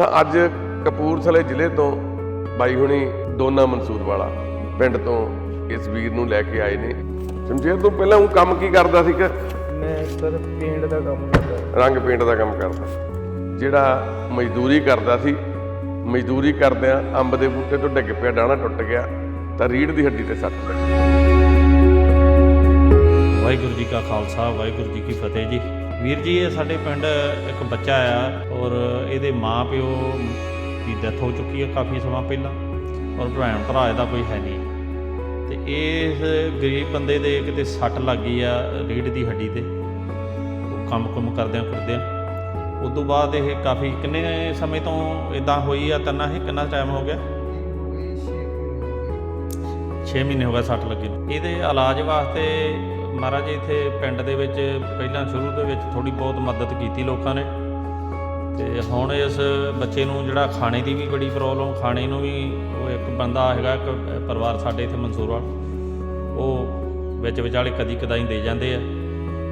ਤਾਂ ਅੱਜ ਕਪੂਰਥਲੇ ਜ਼ਿਲ੍ਹੇ ਤੋਂ ਬਾਈ ਹੁਣੀ ਦੋਨਾ ਮਨਸੂਰ ਵਾਲਾ ਪਿੰਡ ਤੋਂ ਇਸ ਵੀਰ ਨੂੰ ਲੈ ਕੇ ਆਏ ਨੇ। ਸ਼ਮਸ਼ੇਰ ਤੋਂ ਪਹਿਲਾਂ ਉਹ ਕੰਮ ਕੀ ਕਰਦਾ ਸੀ ਕਿ ਮੈਂ ਸਰ ਪੇਂਟ ਦਾ ਕੰਮ ਕਰਦਾ ਰੰਗ ਪੇਂਟ ਦਾ ਕੰਮ ਕਰਦਾ। ਜਿਹੜਾ ਮਜ਼ਦੂਰੀ ਕਰਦਾ ਸੀ ਮਜ਼ਦੂਰੀ ਕਰਦਿਆਂ ਅੰਬ ਦੇ ਬੂਟੇ ਤੋਂ ਡਿੱਗ ਪਿਆ ਡਾਣਾ ਟੁੱਟ ਗਿਆ ਤਾਂ ਰੀੜ ਦੀ ਹੱਡੀ ਤੇ ਸੱਟ ਲੱਗੀ। ਵਾਹਿਗੁਰੂ ਜੀ ਕਾ ਖਾਲਸਾ ਵਾਹਿਗੁਰੂ ਜੀ ਕੀ ਫਤਿਹ ਜੀ। ਵੀਰ ਜੀ, ਇਹ ਸਾਡੇ ਪਿੰਡ ਇੱਕ ਬੱਚਾ ਆ ਔਰ ਇਹਦੇ ਮਾਂ ਪਿਓ ਦੀ ਡੈਥ ਹੋ ਚੁੱਕੀ ਹੈ ਕਾਫੀ ਸਮਾਂ ਪਹਿਲਾਂ ਔਰ ਭੈਣ ਭਰਾ ਇਹਦਾ ਕੋਈ ਹੈ ਨਹੀਂ। ਤੇ ਇਸ ਗਰੀਬ ਬੰਦੇ ਦੇ ਕਿਤੇ ਸੱਟ ਲੱਗ ਗਈ ਆ ਰੀੜ ਦੀ ਹੱਡੀ ਤੇ। ਉਹ ਕੰਮ ਕੁਮ ਕਰਦਿਆਂ ਕਰਦਿਆਂ। ਉਸ ਤੋਂ ਬਾਅਦ ਇਹ ਕਾਫੀ ਕਿੰਨੇ ਸਮੇਂ ਤੋਂ ਇਦਾਂ ਹੋਈ ਆ, ਤੰਨਾ ਇਹ ਕਿੰਨਾ ਟਾਈਮ ਹੋ ਗਿਆ? 6 ਮਹੀਨੇ ਹੋ ਗਏ ਸੱਟ ਲੱਗੀ ਇਹਦੇ ਇਲਾਜ ਵਾਸਤੇ ਮਹਾਰਾਜ ਇੱਥੇ ਪਿੰਡ ਦੇ ਵਿੱਚ ਪਹਿਲਾਂ ਸ਼ੁਰੂ ਦੇ ਵਿੱਚ ਥੋੜੀ ਬਹੁਤ ਮਦਦ ਕੀਤੀ ਲੋਕਾਂ ਨੇ। ਤੇ ਹੁਣ ਇਸ ਬੱਚੇ ਨੂੰ ਜਿਹੜਾ ਖਾਣੇ ਦੀ ਵੀ ਬੜੀ ਪ੍ਰੋਬਲਮ, ਖਾਣੇ ਨੂੰ ਵੀ ਉਹ ਇੱਕ ਬੰਦਾ ਹੈਗਾ, ਇੱਕ ਪਰਿਵਾਰ ਸਾਡੇ ਇੱਥੇ ਮਨਸੂਰਵਾਲ ਉਹ ਵਿੱਚ ਵਿਚਾਲੇ ਕਦੀ ਕਦਾਈ ਦੇ ਜਾਂਦੇ ਆ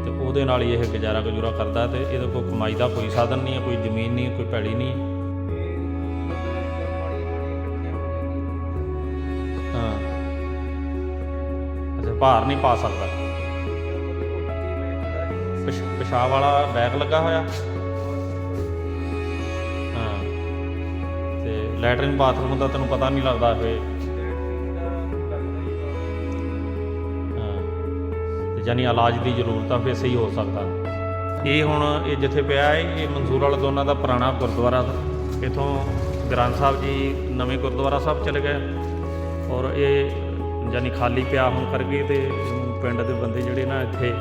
ਤੇ ਉਹਦੇ ਨਾਲ ਹੀ ਇਹ ਗੁਜ਼ਾਰਾ ਗੁਜ਼ੂਰਾ ਕਰਦਾ ਤੇ ਇਹਦੇ ਕੋਲ ਕਮਾਈ ਦਾ ਕੋਈ ਸਾਧਨ ਨਹੀਂ ਹੈ, ਕੋਈ ਜ਼ਮੀਨ ਨਹੀਂ, ਕੋਈ ਪੈਲੀ ਨਹੀਂ। ਹਾਂ। ਅੱਛਾ, ਭਾਰ ਨਹੀਂ ਪਾ ਸਕਦਾ। ਪਿਸ਼ਾਬ ਵਾਲਾ ਬੈਗ ਲੱਗਾ ਹੋਇਆ। ਹਾਂ। ਤੇ ਲੈਟਰਿਨ ਬਾਥਰੂਮ ਦਾ ਤੈਨੂੰ ਪਤਾ ਨਹੀਂ ਲੱਗਦਾ ਫੇ ਹਾਂ। ਤੇ ਜਾਨੀ ਇਲਾਜ ਦੀ ਜ਼ਰੂਰਤ ਆ ਫੇ ਸਹੀ ਹੋ ਸਕਦਾ। ਇਹ ਹੁਣ ਇਹ ਜਿੱਥੇ ਪਿਆ ਹੈ ਇਹ ਮਨਸੂਰ ਵਾਲਾ ਦੋਨਾਂ ਦਾ ਪੁਰਾਣਾ ਗੁਰਦੁਆਰਾ ਸੀ, ਇਥੋਂ ਗ੍ਰੰਥ ਸਾਹਿਬ ਜੀ ਨਵੇਂ ਗੁਰਦੁਆਰਾ ਸਾਹਿਬ ਚਲੇ ਗਏ। ਔਰ ਇਹ ਯਾਨੀ ਖਾਲੀ ਪਿਆ ਹੋਣ ਕਰਕੇ ਤੇ ਪਿੰਡ ਦੇ ਬੰਦੇ ਜਿਹੜੇ ਨਾ ਇੱਥੇ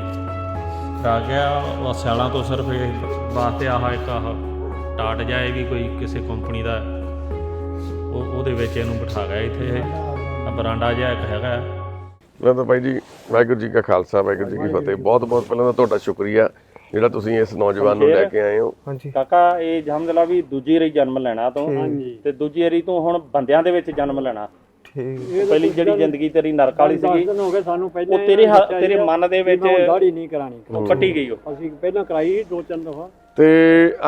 ਆ ਗਿਆ ਉਹ ਸਿਆਲਾਂ ਤੋਂ ਸਿਰਫ ਇਹ ਵਾਸਤੇ ਆਹ ਇੱਕ ਆਹ ਟਾਟ ਜਾਏ ਵੀ ਕੋਈ ਕਿਸੇ ਕੰਪਨੀ ਦਾ ਉਹ ਉਹਦੇ ਵਿੱਚ ਇਹਨੂੰ ਬਿਠਾ ਗਿਆ ਇੱਥੇ ਇਹ। ਬਰਾਂਡਾ ਜਿਹਾ ਇੱਕ ਹੈਗਾ। ਮੈਂ ਤਾਂ ਬਾਈ ਜੀ ਵਾਹਿਗੁਰੂ ਜੀ ਕਾ ਖਾਲਸਾ ਵਾਹਿਗੁਰੂ ਜੀ ਕੀ ਫਤਿਹ। ਬਹੁਤ ਬਹੁਤ ਪਹਿਲਾਂ ਤਾਂ ਤੁਹਾਡਾ ਸ਼ੁਕਰੀਆ ਜਿਹੜਾ ਤੁਸੀਂ ਇਸ ਨੌਜਵਾਨ ਨੂੰ ਲੈ ਕੇ ਆਏ ਹੋ। ਹਾਂਜੀ। ਕਾਕਾ ਇਹ ਜਹਮਦਲਾ ਵੀ ਦੂਜੀ ਵਾਰੀ ਜਨਮ ਲੈਣਾ ਤੋਂ। ਤੇ ਦੂਜੀ ਵਾਰੀ ਤੂੰ ਹੁਣ ਬੰਦਿਆਂ ਦੇ ਵਿੱਚ ਜਨਮ ਲੈਣਾ। ਠੀਕ। ਪਹਿਲੀ ਜਿਹੜੀ ਜ਼ਿੰਦਗੀ ਤੇਰੀ ਨਰਕ ਵਾਲੀ ਸੀਗੀ ਦਿਨ ਹੋ ਗਏ ਸਾਨੂੰ ਪਹਿਲਾਂ ਉਹ ਤੇਰੇ ਹ- ਤੇਰੇ ਮਨ ਦੇ ਵਿੱਚ ਦਾੜੀ ਨਹੀਂ ਕਰਾਣੀ। ਉਹ ਕੱਟੀ ਗਈ ਉਹ। ਅਸੀਂ ਪਹਿਲਾਂ ਕਰਾਈ ਦੋ ਤਿੰਨ ਦਫਾ। ਤੇ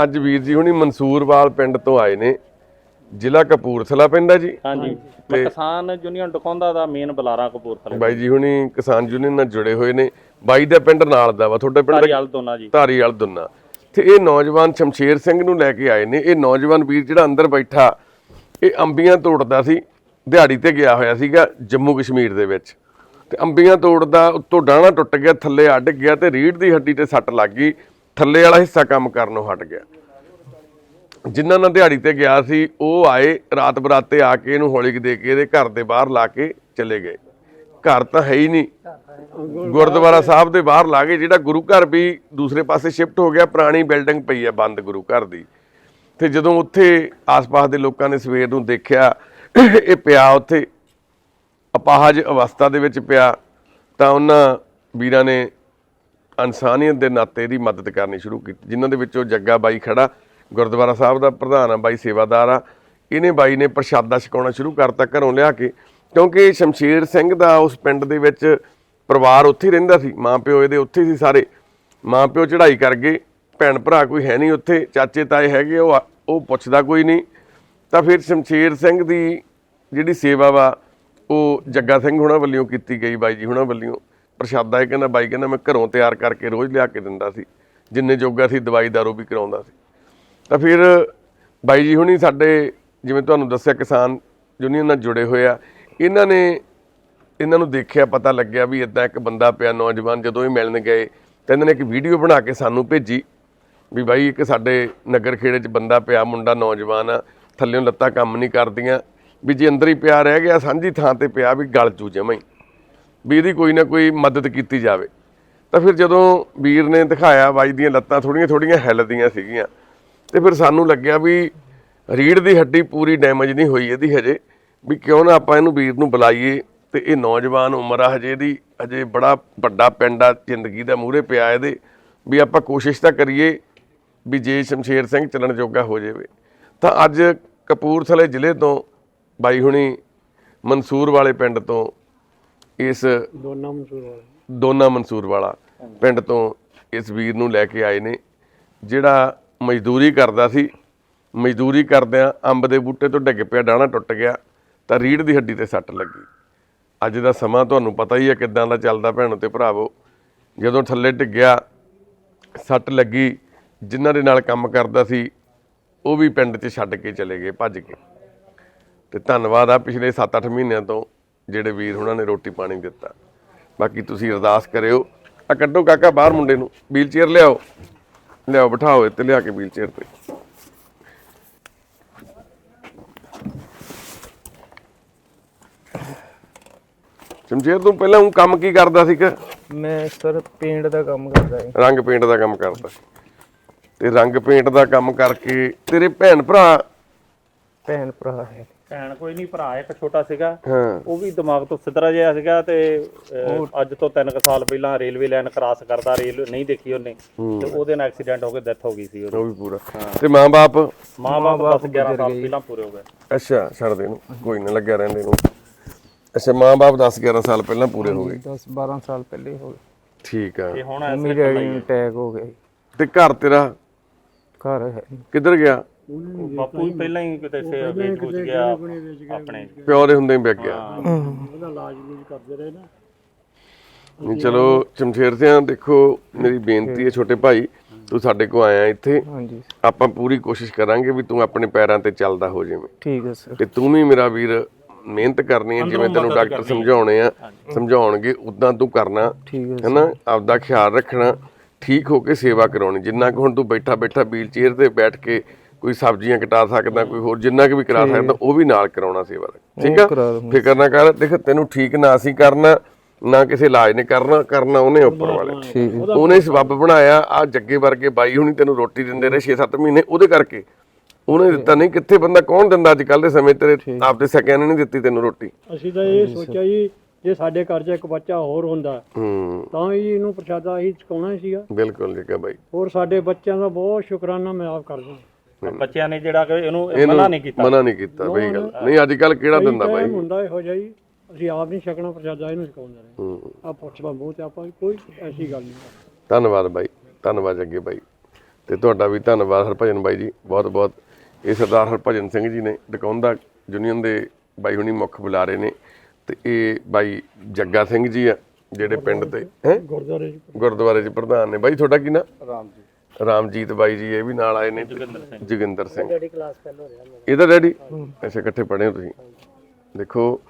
ਅੱਜ ਵੀਰ ਜੀ ਹੁਣੀ ਮਨਸੂਰਵਾਲ ਪਿੰਡ ਤੋਂ ਆਏ ਨੇ। ਜ਼ਿਲ੍ਹਾ ਕਪੂਰਥਲਾ ਪੈਂਦਾ ਜੀ। ਹਾਂਜੀ। ਮੈਂ ਕਿਸਾਨ ਯੂਨੀਅਨ ਡਕੌਂਦਾ ਦਾ ਮੇਨ ਬੁਲਾਰਾ ਕਪੂਰਥਲੇ ਬਾਈ ਜੀ ਹੁਣੀ ਕਿਸਾਨ ਯੂਨੀਅਨ ਨਾਲ ਜੁੜੇ ਹੋਏ ਨੇ। ਬਾਈ ਦਾ ਪਿੰਡ ਨਾਲ ਦਾ ਵਾ ਤੁਹਾਡੇ ਪਿੰਡ ਦਾ ਧਾਰੀਵਾਲ ਦੋਨਾ ਜੀ। ਧਾਰੀਵਾਲ ਦੁੰਨਾ। ਤੇ ਇਹ ਨੌਜਵਾਨ ਸ਼ਮਸ਼ੇਰ ਸਿੰਘ ਨੂੰ ਲੈ ਕੇ ਆਏ ਨੇ। ਇਹ ਨੌਜਵਾਨ ਵੀਰ ਜਿਹੜਾ ਅੰਦਰ ਬੈਠਾ ਇਹ ਅੰਬੀਆਂ ਤੋੜਦਾ ਸੀ। ਦਿਹਾੜੀ ਤੇ ਗਿਆ ਹੋਇਆ ਸੀਗਾ ਜੰਮੂ ਕਸ਼ਮੀਰ ਦੇ ਵਿੱਚ। ਤੇ ਅੰਬੀਆਂ ਤੋੜਦਾ ਉੱਤੋਂ ਡਾਣਾ ਟੁੱਟ ਗਿਆ, ਥੱਲੇ ਅੱਡ ਗਿਆ ਤੇ ਰੀੜ ਦੀ ਹੱਡੀ ਤੇ ਸੱਟ ਲੱਗ ਗਈ, ਥੱਲੇ ਵਾਲਾ ਹਿੱਸਾ ਕੰਮ ਕਰਨੋਂ ਹਟ ਗਿਆ। ਜਿਨ੍ਹਾਂ ਨਾਲ ਦਿਹਾੜੀ ਤੇ ਗਿਆ ਸੀ, ਉਹ ਆਏ ਰਾਤ ਬਰਾਤੇ ਆ ਕੇ ਇਹਨੂੰ ਹੌਲੀ ਦੇ ਕੇ ਇਹਦੇ ਘਰ ਦੇ ਬਾਹਰ ਲਾ ਕੇ ਚਲੇ ਗਏ। ਘਰ ਤਾਂ ਹੈ ਹੀ ਨਹੀਂ। ਗੁਰਦੁਆਰਾ ਸਾਹਿਬ ਦੇ ਬਾਹਰ ਲਾ ਗਏ ਜਿਹੜਾ ਗੁਰੂ ਘਰ ਵੀ ਦੂਸਰੇ ਪਾਸੇ ਸ਼ਿਫਟ ਹੋ ਗਿਆ, ਪੁਰਾਣੀ ਬਿਲਡਿੰਗ ਪਈ ਹੈ ਬੰਦ ਗੁਰੂ ਘਰ ਦੀ। ਤੇ ਜਦੋਂ ਉੱਥੇ ਆਸ-ਪਾਸ ਦੇ ਲੋਕਾਂ ਨੇ ਸਵੇਰ ਨੂੰ ਦੇਖਿਆ ਇਹ ਪਿਆ ਉੱਥੇ। ਅਪਾਹਜ ਅਵਸਥਾ ਦੇ ਵਿੱਚ ਪਿਆ, ਤਾਂ ਉਹਨਾਂ ਵੀਰਾਂ ਨੇ ਇਨਸਾਨੀਅਤ ਦੇ ਨਾਤੇ ਇਹਦੀ ਮਦਦ ਕਰਨੀ ਸ਼ੁਰੂ ਕੀਤੀ, ਜਿਨ੍ਹਾਂ ਦੇ ਵਿੱਚੋਂ ਜੱਗਾ ਬਾਈ ਖੜਾ, ਗੁਰਦੁਆਰਾ ਸਾਹਿਬ ਦਾ ਪ੍ਰਧਾਨ ਆ, ਬਾਈ ਸੇਵਾਦਾਰ ਆ। ਇਹਨੇ ਬਾਈ ਨੇ ਪ੍ਰਸ਼ਾਦਾ ਛਕਾਉਣਾ ਸ਼ੁਰੂ ਕਰਤਾ ਘਰੋਂ ਲਿਆ ਕੇ, ਕਿਉਂਕਿ ਸ਼ਮਸ਼ੀਰ ਸਿੰਘ ਦਾ ਉਸ ਪਿੰਡ ਦੇ ਵਿੱਚ ਪਰਿਵਾਰ ਉੱਥੇ ਰਹਿੰਦਾ ਸੀ, ਮਾਂ ਪਿਓ ਇਹਦੇ ਉੱਥੇ ਸੀ ਸਾਰੇ। ਮਾਂ ਪਿਓ ਚੜ੍ਹਾਈ ਕਰ ਗਏ, ਭੈਣ ਭਰਾ ਕੋਈ ਹੈ ਨਹੀਂ ਉੱਥੇ, ਚਾਚੇ ਤਾਏ ਹੈਗੇ ਉਹ ਆ- ਉਹ ਪੁੱਛਦਾ ਕੋਈ ਨਹੀਂ। ਤਾਂ ਫਿਰ ਸ਼ਮਸ਼ੇਰ ਸਿੰਘ ਦੀ ਜਿਹੜੀ ਸੇਵਾ ਵਾ, ਉਹ ਜੱਗਾ ਸਿੰਘ ਹੁਣਾਂ ਵੱਲੋਂ ਕੀਤੀ ਗਈ ਬਾਈ ਜੀ ਹੁਣਾਂ ਵੱਲੋਂ। ਪ੍ਰਸ਼ਾਦਾ ਇਹ ਕਹਿੰਦਾ, ਬਾਈ ਕਹਿੰਦਾ, ਮੈਂ ਘਰੋਂ ਤਿਆਰ ਕਰਕੇ ਰੋਜ਼ ਲਿਆ ਕੇ ਦਿੰਦਾ ਸੀ। ਜਿੰਨੇ ਜੋਗਾ ਸੀ ਦਵਾਈ ਦਾਰੂ ਵੀ ਕਰਾਉਂਦਾ ਸੀ। ਤਾਂ ਫਿਰ ਬਾਈ ਜੀ ਹੁਣੀ ਸਾਡੇ, ਜਿਵੇਂ ਤੁਹਾਨੂੰ ਦੱਸਿਆ, ਕਿਸਾਨ ਯੂਨੀਅਨ ਨਾਲ ਜੁੜੇ ਹੋਏ ਆ। ਇਹਨਾਂ ਨੇ, ਇਹਨਾਂ ਨੂੰ ਦੇਖਿਆ, ਪਤਾ ਲੱਗਿਆ ਵੀ ਇਦਾਂ ਇੱਕ ਬੰਦਾ ਪਿਆ ਨੌਜਵਾਨ, ਜਦੋਂ ਇਹ ਮਿਲਣ ਗਏ, ਤਾਂ ਇਹਨਾਂ ਨੇ ਇੱਕ ਵੀਡੀਓ ਬਣਾ ਕੇ ਸਾਨੂੰ ਭੇਜੀ। ਵੀ ਬਾਈ ਇੱਕ ਸਾਡੇ ਨਗਰ ਖੇੜੇ 'ਚ ਬੰਦਾ ਪਿਆ, ਮੁੰਡਾ ਨੌਜਵਾਨ ਆ। ਥੱਲਿਓਂ ਲੱਤਾਂ ਕੰਮ ਨਹੀਂ ਕਰਦੀਆਂ। ਵੀ ਜੇ ਅੰਦਰ ਹੀ ਪਿਆ ਰਹਿ ਗਿਆ, ਸਾਂਝੀ ਥਾਂ ਤੇ ਪਿਆ ਵੀ ਗਲ ਚੂ ਜਮਾਂ ਹੀ। ਵੀ ਇਹਦੀ ਕੋਈ ਨਾ ਕੋਈ ਮਦਦ ਕੀਤੀ ਜਾਵੇ। ਤਾਂ ਫਿਰ ਜਦੋਂ ਵੀਰ ਨੇ ਦਿਖਾਇਆ, ਬਾਈ ਦੀਆਂ ਲੱਤਾਂ ਥੋੜੀਆਂ ਥੋੜੀਆਂ ਹਿੱਲਦੀਆਂ ਸੀਗੀਆਂ। ਤੇ ਫਿਰ ਸਾਨੂੰ ਲੱਗਿਆ ਵੀ ਰੀੜ ਦੀ ਹੱਡੀ ਪੂਰੀ ਡੈਮੇਜ ਨਹੀਂ ਹੋਈ ਇਹਦੀ ਹਜੇ। ਵੀ ਕਿਉਂ ਨਾ ਆਪਾਂ ਇਹਨੂੰ ਵੀਰ ਨੂੰ ਬੁਲਾਈਏ ਤੇ ਇਹ ਨੌਜਵਾਨ ਉਮਰ ਆ ਹਜੇ ਦੀ ਹਜੇ ਬੜਾ ਵੱਡਾ ਪਿੰਡ ਆ, ਜ਼ਿੰਦਗੀ ਦਾ ਮੂਹਰੇ ਪਿਆ ਇਹਦੇ। ਵੀ ਆਪਾਂ ਕੋਸ਼ਿਸ਼ ਤਾਂ ਕਰੀਏ ਵੀ ਜੇ ਸ਼ਮਸ਼ੇਰ ਸਿੰਘ ਚੱਲਣ ਜੋਗਾ ਹੋ ਜਾਵੇ। ਤਾਂ ਅੱਜ ਕਪੂਰਥਲੇ ਜ਼ਿਲ੍ਹੇ ਤੋਂ ਬਾਈ ਹੁਣੀ ਮਨਸੂਰ ਵਾਲੇ ਪਿੰਡ ਤੋਂ ਇਸ ਦੋਨਾਂ ਮਨਸੂਰ ਵਾਲੇ। ਦੋਨਾ ਮਨਸੂਰ ਵਾਲਾ ਪਿੰਡ ਤੋਂ ਇਸ ਵੀਰ ਨੂੰ ਲੈ ਕੇ ਆਏ ਨੇ ਜਿਹੜਾ ਮਜ਼ਦੂਰੀ ਕਰਦਾ ਸੀ। ਮਜ਼ਦੂਰੀ ਕਰਦਿਆਂ ਅੰਬ ਦੇ ਬੂਟੇ ਤੋਂ ਡਿੱਗ ਪਿਆ ਡਾਣਾ ਟੁੱਟ ਗਿਆ ਤਾਂ ਰੀੜ ਦੀ ਹੱਡੀ ਤੇ ਸੱਟ ਲੱਗੀ। ਅੱਜ ਦਾ ਸਮਾਂ ਤੁਹਾਨੂੰ ਪਤਾ ਹੀ ਹੈ ਕਿੱਦਾਂ ਦਾ ਚੱਲਦਾ ਭੈਣੋ ਤੇ ਭਰਾਵੋ। ਜਦੋਂ ਥੱਲੇ ਡਿੱਗਿਆ ਸੱਟ ਲੱਗੀ ਜਿਨ੍ਹਾਂ ਦੇ ਨਾਲ ਕੰਮ ਕਰਦਾ ਸੀ ਉਹ ਵੀ ਪਿੰਡ 'ਚ ਛੱਡ ਕੇ ਚਲੇ ਗਏ ਭੱਜ ਕੇ। ਤੇ ਧੰਨਵਾਦ ਆ ਪਿਛਲੇ 7-8 ਮਹੀਨਿਆਂ ਤੋਂ ਜਿਹੜੇ ਵੀਰ ਉਹਨਾਂ ਨੇ ਰੋਟੀ ਪਾਣੀ ਦਿੱਤਾ। ਬਾਕੀ ਤੁਸੀਂ ਅਰਦਾਸ ਕਰਿਓ। ਆ ਕੱਢੋ ਕਾਕਾ ਬਾਹਰ ਮੁੰਡੇ ਨੂੰ ਵੀਲ ਚੇਅਰ ਲਿਆਓ। ਲਿਆਓ ਬਿਠਾਓ ਇੱਥੇ ਲਿਆ ਕੇ ਵੀਲ ਚੇਅਰ ਤੇ। ਚਮਚੇਰ ਤੂੰ ਪਹਿਲਾਂ ਉਹ ਕੰਮ ਕੀ ਕਰਦਾ ਸੀਗਾ? ਮੈਂ ਸਰ ਪੇਂਟ ਦਾ ਕੰਮ ਕਰਦਾ ਸੀ। ਰੰਗ ਪੇਂਟ ਦਾ ਕੰਮ ਕਰਦਾ ਸੀ। ਤੇ ਰੰਗ ਪੇਂਟ ਦਾ ਕੰਮ ਕਰਕੇ ਤੇਰੇ ਭੈਣ ਭਰਾ ਭੈਣ ਭਰਾ ਹੈ। ਭੈਣ ਕੋਈ ਨਹੀਂ ਭਰਾ ਇੱਕ ਛੋਟਾ ਸੀਗਾ। ਹਾਂ। ਉਹ ਵੀ ਦਿਮਾਗ ਤੋਂ ਸਿੱਧਰਾ ਜਿਹਾ ਸੀਗਾ ਤੇ ਅਹ, ਅੱਜ ਤੋਂ 3 ਸਾਲ ਪਹਿਲਾਂ ਰੇਲਵੇ ਲਾਈਨ ਕ੍ਰਾਸ ਕਰਦਾ ਰੇਲ ਨਹੀਂ ਦੇਖੀ ਉਹਨੇ। ਤੇ ਉਹਦੇ ਨਾਲ ਐਕਸੀਡੈਂਟ ਹੋ ਕੇ ਡੈਥ ਹੋ ਗਈ ਸੀ ਉਹਦੀ। ਉਹ ਵੀ ਪੂਰਾ। ਤੇ ਮਾਂ-ਬਾਪ? ਮਾਂ-ਬਾਪ 10 11 ਸਾਲ ਪਹਿਲਾਂ ਪੂਰੇ ਹੋ ਗਏ। ਅੱਛਾ ਛੱਡ ਦੇ ਇਹਨੂੰ। ਕੋਈ ਨਾ ਲੱਗਿਆ ਰਹਿੰਦੇ ਨੂੰ ਅੱਛਾ ਮਾਂ-ਬਾਪ 10 11 ਸਾਲ ਪਹਿਲਾਂ ਪੂਰੇ ਹੋ ਗਏ। 10 12 ਸਾਲ ਪਹਿਲੇ ਹੋ ਗਏ। ਠੀਕ ਆ। ਤੇ ਹੁਣ ਡੈਡੀ ਨੂੰ ਅਟੈਕ ਹੋ ਗਿਆ ਜੀ। ਤੇ ਘਰ ਤੇਰਾ ਘਰ ਹੈ। ਨੀ। ਕਿੱਧਰ ਗਿਆ? ਬਾਪੂ ਵੀ ਪਹਿਲਾਂ ਹੀ ਕਿਤੇ ਸੇ ਵੇਚ ਵੂਚ ਗਿਆ ਆਪਣੇ ਪਿਓ ਦੇ ਹੁੰਦੇ ਹੀ ਵਿਕ ਗਿਆ। ਉਹਦਾ ਇਲਾਜ ਵੀ ਕਰਦੇ ਰਹੇ ਨਾ। ਨਹੀਂ ਚਲੋ ਚਮਸ਼ੇਰ ਸਿੰਘ ਦੇਖੋ ਮੇਰੀ ਬੇਨਤੀ ਹੈ ਛੋਟੇ ਭਾਈ ਤੂੰ ਸਾਡੇ ਕੋ ਆਇਆ ਇੱਥੇ। ਹਾਂਜੀ। ਆਪਾਂ ਪੂਰੀ ਕੋਸ਼ਿਸ਼ ਕਰਾਂਗੇ ਵੀ ਤੂੰ ਆਪਣੇ ਪੈਰਾਂ ਤੇ ਚੱਲਦਾ ਹੋ ਜਾਵੇਂ। ਠੀਕ ਹੈ ਸਰ। ਤੇ ਤੂੰ ਵੀ ਮੇਰਾ ਵੀਰ ਮਿਹਨਤ ਕਰਨੀ ਹੈ ਜਿਵੇਂ ਤੈਨੂੰ ਡਾਕਟਰ ਸਮਝਾਉਣੇ ਆ ਸਮਝਾਉਣਗੇ ਉਦਾਂ ਤੂੰ ਕਰਨਾ। ਠੀਕ ਹੈ ਹੈਨਾ? ਆਪਦਾ ਖਿਆਲ ਰੱਖਣਾ। ਠੀਕ ਹੋ ਕੇ ਸੇਵਾ ਕਰਾਉਣੀ ਜਿੰਨਾ ਕੁ ਹੁਣ ਤੂੰ ਬੈਠਾ ਬੈਠਾ ਵੀਲ ਚੇਅਰ ਤੇ ਬੈਠ ਕੇ ਕੋਈ ਸਬਜ਼ੀਆਂ ਕਟਾ ਸਕਦਾ ਕੋਈ ਹੋਰ ਜਿੰਨਾ ਕੁ ਵੀ ਕਰਾ ਸਕਦਾ ਉਹ ਵੀ ਨਾਲ ਕਰਾਉਣਾ ਸੇਵਾ ਠੀਕ ਆ। ਫਿਕਰ ਨਾ ਕਰ ਦੇਖ ਤੈਨੂੰ ਠੀਕ ਨਾ ਅਸੀਂ ਕਰਨਾ ਨਾ ਕਿਸੇ ਇਲਾਜ ਨੇ ਕਰਨਾ ਕਰਨਾ ਉਹਨੇ ਉੱਪਰ ਵਾਲੇ। ਉਹਨੇ ਸਬੱਬ ਬਣਾਇਆ ਆ ਜੱਗੇ ਵਰਗੇ ਬਾਈ ਹੁਣੀ ਤੈਨੂੰ ਰੋਟੀ ਦਿੰਦੇ ਰਹੇ 6-7 ਮਹੀਨੇ ਉਹਦੇ ਕਰਕੇ। ਉਹਨੇ ਦਿੱਤਾ ਨਹੀਂ ਕਿੱਥੇ ਬੰਦਾ ਕੌਣ ਦਿੰਦਾ ਅੱਜ ਕੱਲ ਦੇ ਸਮੇਂ ਤੇਰੇ ਆਪਦੇ ਸਕਿਆਂ ਨੇ ਨਹੀਂ ਦਿੱਤੀ ਤੈਨੂੰ ਰੋਟੀ। ਅਸੀਂ ਤਾਂ ਇਹ ਸੋਚਿਆ ਜੀ ਜੇ ਸਾਡੇ ਘਰ 'ਚ ਇੱਕ ਬੱਚਾ ਹੋਰ ਹੁੰਦਾ ਹੂੰ। ਤਾਂ ਵੀ ਇਹਨੂੰ ਪ੍ਰਸ਼ਾਦਾ ਅਸੀਂ ਚਕਾਉਣਾ ਹੀ ਸੀਗਾ। ਬਿਲਕੁਲ ਜੱਗਾ ਬਾਈ। ਹੋਰ ਸਾਡੇ ਬੱਚਿਆਂ ਦਾ ਬਹੁਤ ਸ਼ੁਕਰਾਨਾ ਮੈਂ ਆਪ ਕਰਦਾ ਬੱਚਿਆਂ ਨੇ ਜਿਹੜਾ ਕਿ ਇਹਨੂੰ ਮਨਾ ਨਹੀਂ ਕੀਤਾ। ਮਨਾ ਨਹੀਂ ਕੀਤਾ ਬਈ ਗੱਲ। ਨਹੀਂ ਅੱਜ ਕੱਲ ਕਿਹੜਾ ਦਿੰਦਾ ਬਾਈ? ਹੁੰਦਾ ਇਹੋ ਜਿਹਾ ਜੀ ਅਸੀਂ ਆਪ ਨਹੀਂ ਛਕਣਾ ਪ੍ਰਸ਼ਾਦਾ ਇਹਨੂੰ ਚਕਾਉਂਦੇ ਰਹੇ। ਹੂੰ। ਆ ਪੁੱਛਦਾ ਮੂੰਹ ਤੇ ਆਪਾਂ ਕੋਈ ਐਸੀ ਗੱਲ ਨਹੀਂ। ਧੰਨਵਾਦ ਬਾਈ ਧੰਨਵਾਦ ਜੱਗੇ ਬਾਈ। ਤੇ ਤੁਹਾਡਾ ਵੀ ਧੰਨਵਾਦ ਹਰਭਜਨ ਬਾਈ ਜੀ ਬਹੁਤ ਬਹੁਤ। ਇਹ ਸਰਦਾਰ ਹਰਭਜਨ ਸਿੰਘ ਜੀ ਨੇ ਡਕੌਂਦਾ ਯੂਨੀਅਨ ਦੇ ਬਾਈ ਹੁਣੀ ਮੁੱਖ ਬੁਲਾਰੇ ਨੇ। ਤੇ ਇਹ ਬਾਈ ਜੱਗਾ ਸਿੰਘ ਜੀ ਆ ਜਿਹੜੇ ਪਿੰਡ ਦੇ ਹੈ? ਗੁਰਦੁਆਰੇ 'ਚ। ਗੁਰਦੁਆਰੇ ਚ ਪ੍ਰਧਾਨ ਨੇ। ਬਾਈ ਤੁਹਾਡਾ ਕੀ ਨਾਂ? ਰਾਮਜੀਤ ਰਾਮਜੀਤ ਬਾਈ ਜੀ ਇਹ ਵੀ ਨਾਲ ਆਏ ਨੇ। ਜੋਗਿੰਦਰ ਸਿੰਘ। ਡੈਡੀ ਕਲਾਸ ਹੋ ਰਿਹਾ ਇਹਦਾ ਡੈਡੀ ਅੱਛਾ ਇਕੱਠੇ ਪੜ੍ਹੇ ਹੋ ਤੁਸੀਂ। ਦੇਖੋ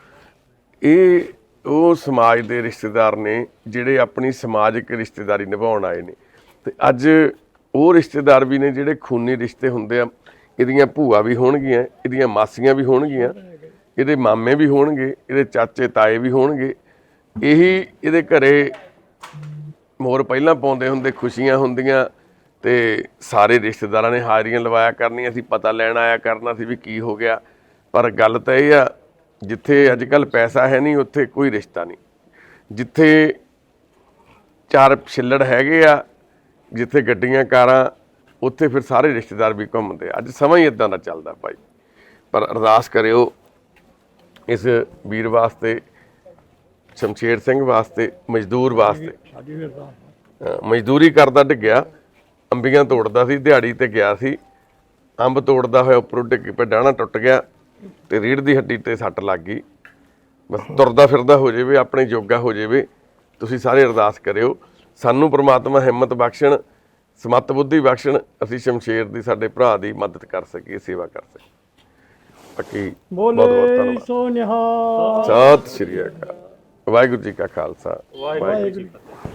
ਇਹ ਉਹ ਸਮਾਜ ਦੇ ਰਿਸ਼ਤੇਦਾਰ ਨੇ ਜਿਹੜੇ ਆਪਣੀ ਸਮਾਜਿਕ ਰਿਸ਼ਤੇਦਾਰੀ ਨਿਭਾਉਣ ਆਏ ਨੇ। ਤੇ ਅੱਜ ਉਹ ਰਿਸ਼ਤੇਦਾਰ ਵੀ ਨੇ ਜਿਹੜੇ ਖੂਨੀ ਰਿਸ਼ਤੇ ਹੁੰਦੇ ਆ ਇਹਦੀਆਂ ਭੂਆ ਵੀ ਹੋਣਗੀਆਂ ਇਹਦੀਆਂ ਮਾਸੀਆਂ ਵੀ ਹੋਣਗੀਆਂ। ਇਹਦੇ ਮਾਮੇ ਵੀ ਹੋਣਗੇ, ਇਹਦੇ ਚਾਚੇ ਤਾਏ ਵੀ ਹੋਣਗੇ। ਇਹੀ ਇਹਦੇ ਘਰੇ ਮੋਰ ਪਹਿਲਾਂ ਪਾਉਂਦੇ ਹੁੰਦੇ, ਖੁਸ਼ੀਆਂ ਹੁੰਦੀਆਂ ਤੇ ਸਾਰੇ ਰਿਸ਼ਤੇਦਾਰਾਂ ਨੇ ਹਾਜ਼ਰੀਆਂ ਲਵਾਇਆ ਕਰਨੀਆਂ ਸੀ, ਪਤਾ ਲੈਣ ਆਇਆ ਕਰਨਾ ਸੀ ਵੀ ਕੀ ਹੋ ਗਿਆ। ਪਰ ਗੱਲ ਤਾਂ ਇਹ ਆ, ਜਿੱਥੇ ਅੱਜ ਕੱਲ ਪੈਸਾ ਹੈ ਨਹੀਂ, ਉੱਥੇ ਕੋਈ ਰਿਸ਼ਤਾ ਨਹੀਂ। ਜਿੱਥੇ ਚਾਰ ਛਿੱਲੜ ਹੈਗੇ ਆ, ਜਿੱਥੇ ਗੱਡੀਆਂ, ਕਾਰਾਂ, ਉੱਥੇ ਫਿਰ ਸਾਰੇ ਰਿਸ਼ਤੇਦਾਰ ਵੀ ਘੁੰਮਦੇ ਅੱਜ ਸਮਾਂ ਹੀ ਇਦਾਂ ਦਾ ਚੱਲਦਾ ਭਾਈ। ਪਰ ਅਰਦਾਸ ਕਰਿਓ ਇਸ ਵੀਰ ਵਾਸਤੇ ਸ਼ਮਸ਼ੇਰ ਸਿੰਘ ਵਾਸਤੇ ਮਜ਼ਦੂਰ ਵਾਸਤੇ। ਮਜ਼ਦੂਰੀ ਕਰਦਾ ਡਿੱਗਿਆ ਅੰਬੀਆਂ ਤੋੜਦਾ ਸੀ ਦਿਹਾੜੀ ਤੇ ਗਿਆ ਸੀ। ਅੰਬ ਤੋੜਦਾ ਹੋਇਆ ਉੱਪਰੋਂ ਡਿੱਗ ਪਿਆ ਡਾਣਾ ਟੁੱਟ ਗਿਆ ਤੇ ਰੀੜ ਦੀ ਹੱਡੀ ਤੇ ਸੱਟ ਲੱਗ ਗਈ। ਬਸ ਤੁਰਦਾ ਫਿਰਦਾ ਹੋ ਜਾਵੇ ਆਪਣੇ ਜੋਗਾ ਹੋ ਜਾਵੇ ਤੁਸੀਂ ਸਾਰੇ ਅਰਦਾਸ ਕਰਿਓ। ਸਾਨੂੰ ਪ੍ਰਮਾਤਮਾ ਹਿੰਮਤ ਬਖਸ਼ਣ ਸਮਤ ਬੁੱਧੀ ਬਖਸ਼ਣ ਅਸੀਂ ਸ਼ਮਸ਼ੇਰ ਦੀ ਸਾਡੇ ਭਰਾ ਦੀ ਮਦਦ ਕਰ ਸਕੀਏ ਸੇਵਾ ਕਰ ਸਕੀਏ। ਬਾਕੀ ਬਹੁਤ ਬਹੁਤ ਬੋਲੇ ਧੰਨਵਾਦ। ਸੋ ਨਿਹਾਲ। ਸਤਿ ਸ਼੍ਰੀ ਅਕਾਲ। ਵਾਹਿਗੁਰੂ ਜੀ ਕਾ ਖਾਲਸਾ। ਵਾਹਿਗੁਰੂ ਜੀ ਕੀ ਫਤਿਹ।